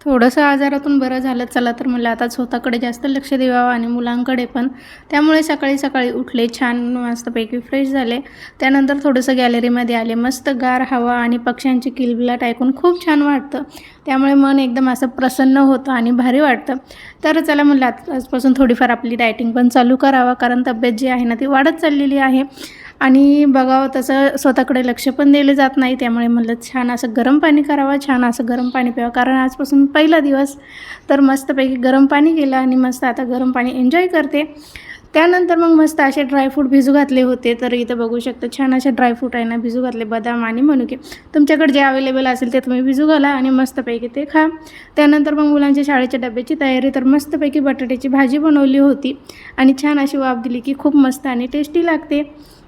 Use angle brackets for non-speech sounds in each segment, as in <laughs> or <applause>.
थोडंसं आजारातून बरं झालं चला तर मला आता स्वतःकडे जास्त लक्ष द्यावं आणि मुलांकडे पण. त्यामुळे सकाळी सकाळी उठले छान मस्तपैकी फ्रेश झाले. त्यानंतर थोडंसं गॅलरीमध्ये आले मस्त गार हवा आणि पक्ष्यांची किलबिलाट ऐकून खूप छान वाटतं. त्यामुळे मन एकदम असं प्रसन्न होतं आणि भारी वाटतं. तर चला म्हणलं आजपासून थोडीफार आपली डायटिंग पण चालू करावं कारण तब्येत जी आहे ना ती वाढत चाललेली आहे. आणि बघावं तसं स्वतःकडे लक्ष पण दिले जात नाही. त्यामुळे म्हणलं छान असं गरम पाणी करावं छान असं गरम पाणी प्यावं. कारण आजपासून पहिला दिवस तर मस्तपैकी गरम पाणी केलं आणि मस्त आता गरम पाणी एन्जॉय करते. त्यानंतर मग मस्त असे ड्रायफ्रूट भिजू घातले होते. तर इथं बघू शकता छान असे ड्रायफ्रूट आहे ना भिजू घातले. बदाम आणि मनुके. तुमच्याकडे जे अवेलेबल असेल ते तुम्ही भिजू घाला आणि मस्तपैकी ते खा. त्यानंतर मग मुलांच्या शाळेच्या डब्याची तयारी तर मस्तपैकी बटाट्याची भाजी बनवली होती. आणि छान अशी वाफ दिली की खूप मस्त आणि टेस्टी लागते.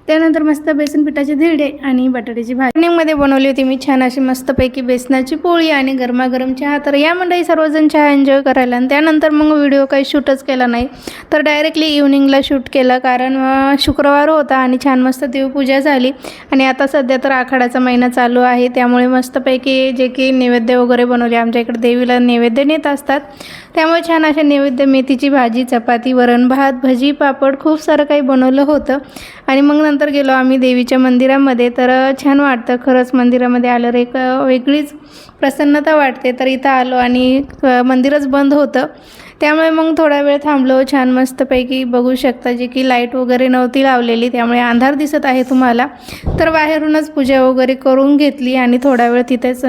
त्यानंतर मस्त बेसन पिठाचे धिरडे आणि बटाट्याची भाजीमध्ये बनवली होती मी छान अशी मस्तपैकी बेसनाची पोळी आणि गरमागरम चहा. तर या मंडळी सर्वजण चहा एन्जॉय करायला आणि त्यानंतर मग व्हिडिओ काही शूटच केला नाही. तर डायरेक्टली इव्हनिंगला शूट केलं कारण शुक्रवार होता आणि छान मस्त देवपूजा झाली. आणि आता सध्या तर आखाडाचा महिना चालू आहे. त्यामुळे मस्तपैकी जे की नैवेद्य वगैरे बनवले. आमच्या इकडे देवीला नैवेद्य नेत असतात. त्यामुळे छान अशा नैवेद्य मेथीची भाजी चपाती वरण भात भजी पापड खूप सारं काही बनवलं होतं. आणि मग नंतर गेलो आम्ही देवीच्या मंदिरामध्ये. तर छान वाटतं. खरंच मंदिरामध्ये आल्यावर एक वेगळीच प्रसन्नता वाटते. तर इथं आलो आणि मंदिरच बंद होतं. त्यामुळे मग थोडा वेळ थांबलो छान मस्तपैकी बघू शकता जे की लाइट वगैरे नव्हती लावलेली त्यामुळे अंधार दिसत आहे तुम्हाला. तर बाहेरूनच पूजा वगैरे करून घेतली आणि थोडा वेळ तिथेच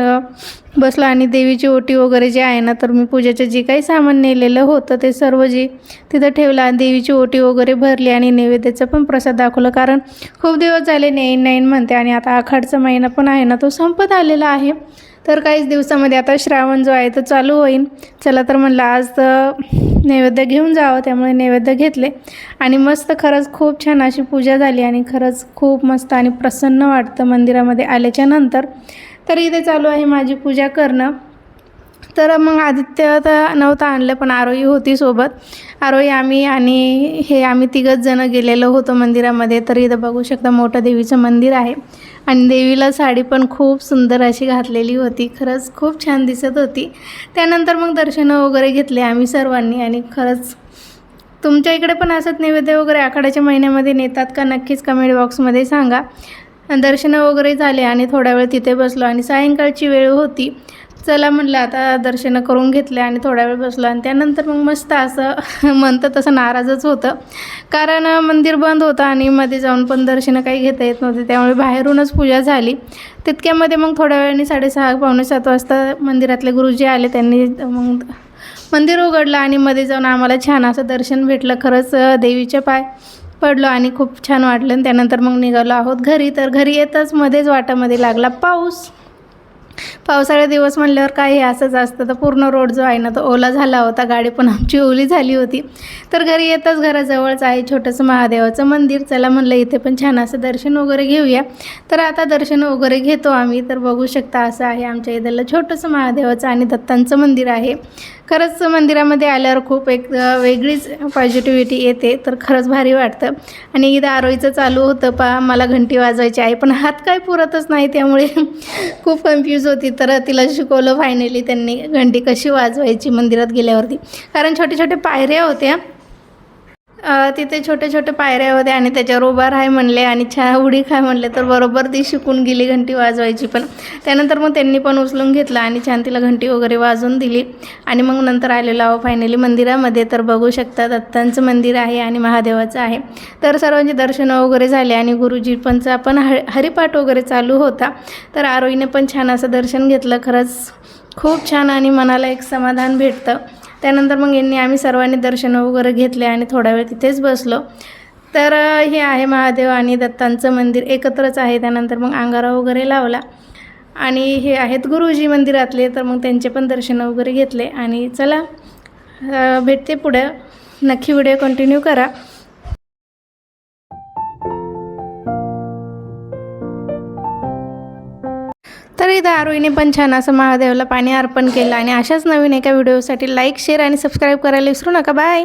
बसलो आणि देवीची ओटी वगैरे जे आहे ना तर मी पूजेचं जे काही सामान नेलेलं होतं ते सर्व जे तिथं ठेवलं आणि देवीची ओटी वगैरे भरली आणि नैवेद्याचं पण प्रसाद दाखवलं. कारण खूप दिवस झाले नेईन नाईन म्हणते आणि आता आखाडचा महिना पण आहे ना तो संपत आलेला आहे. तर काहीच दिवसामध्ये आता श्रावण जो आहे तो चालू होईल चला तर म्हणलं आज तर नैवेद्य घेऊन जावं त्यामुळे नैवेद्य घेतले. आणि मस्त खरंच खूप छान अशी पूजा झाली आणि खरंच खूप मस्त आणि प्रसन्न वाटतं मंदिरामध्ये आल्याच्यानंतर. तर इथे चालू आहे माझी पूजा करणं. तर मग आदित्य तर नव्हतं आणलं पण आरोही होती सोबत. आरोही आम्ही आणि हे आम्ही तिघंच जणं गेलेलो होतो मंदिरामध्ये. तर इथं बघू शकता मोठं देवीचं मंदिर आहे. आणि देवीला साडी पण खूप सुंदर अशी घातलेली होती. खरंच खूप छान दिसत होती. त्यानंतर मग दर्शनं वगैरे घेतले आम्ही सर्वांनी आणि खरंच तुमच्या इकडे पण असंच नैवेद्य वगैरे आखाड्याच्या महिन्यामध्ये नेतात का? नक्कीच कमेंट बॉक्समध्ये सांगा. दर्शनं वगैरे झाले आणि थोडा वेळ तिथे बसलो आणि सायंकाळची वेळ होती. चला म्हटलं आता दर्शनं करून घेतले आणि थोडा वेळ बसलो आणि त्यानंतर मग मस्त असं <laughs> म्हणतं तसं नाराजच होतं. कारण मंदिर बंद होतं आणि मध्ये जाऊन पण दर्शनं काही घेता येत नव्हते. त्यामुळे बाहेरूनच पूजा झाली. तितक्यामध्ये मग थोड्या वेळाने साडेसहा पावणे सात वाजता मंदिरातले गुरुजी आले. त्यांनी मग मंदिर उघडलं आणि मध्ये जाऊन आम्हाला छान असं दर्शन भेटलं. खरंच देवीच्या देवीचे पाय पडलो आणि खूप छान वाटलं. आणि त्यानंतर मग निघालो आहोत घरी. तर घरी येतच मध्येच वाटामध्ये लागला पाऊस. पावसाळ्या दिवस म्हणल्यावर काय हे असंच असतं. तर पूर्ण रोड जो आहे ना तो ओला झाला होता. गाडी पण आमची ओली झाली होती. तर घरी येतच घराजवळच आहे छोटंसं महादेवाचं मंदिर. चला म्हणलं इथे पण छान असं दर्शन वगैरे घेऊया. तर आता दर्शन वगैरे घेतो आम्ही. तर बघू शकता असं आहे आमच्या इथलं छोटंसं महादेवाचं आणि दत्तांचं मंदिर आहे. खरंच मंदिरामध्ये आल्यावर खूप एक वेगळीच पॉझिटिव्हिटी येते तर खरंच भारी वाटतं. आणि इथं आरोईचं चालू होतं पा मला घंटी वाजवायची आहे पण हात काय पुरतच नाही त्यामुळे <laughs> खूप कन्फ्यूज होती. तर तिला शिकवलं फायनली त्यांनी घंटी कशी वाजवायची मंदिरात गेल्यावरती. कारण छोटे छोटे पायऱ्या होत्या तिथे छोटे छोटे पायऱ्या होत्या आणि त्याच्यावर उभा राहाय म्हणले आणि छान उडी खाय म्हणले तर बरोबर ती शिकून गेली घंटी वाजवायची. पण त्यानंतर मग त्यांनी पण उचलून घेतलं आणि छान तिला घंटी वगैरे वाजवून दिली. आणि मग नंतर आलेलो आहो फायनली मंदिरामध्ये. तर बघू शकता दत्तांचं मंदिर आहे आणि महादेवाचं आहे. तर सर्वांची दर्शनं वगैरे झाले आणि गुरुजी पणचा पण ह हरिपाठ वगैरे चालू होता. तर आरोईने पण छान असं दर्शन घेतलं. खरंच खूप छान आणि मनाला एक समाधान भेटतं. त्यानंतर मग यांनी आम्ही सर्वांनी दर्शनं वगैरे घेतले आणि थोडा वेळ तिथेच बसलो. तर हे आहे महादेव आणि दत्तांचं मंदिर एकत्रच आहे. त्यानंतर मग अंगारा वगैरे लावला. आणि हे आहेत गुरुजी मंदिरातले तर मग त्यांचे पण दर्शनं वगैरे घेतले. आणि चला भेटते पुढं. नक्की व्हिडिओ कंटिन्यू करा. इथं आरोहीने पण छान असं महादेवला पाणी अर्पण केलं आणि अशाच नवीन एका व्हिडिओसाठी लाईक शेअर आणि सबस्क्राईब करायला विसरू नका. बाय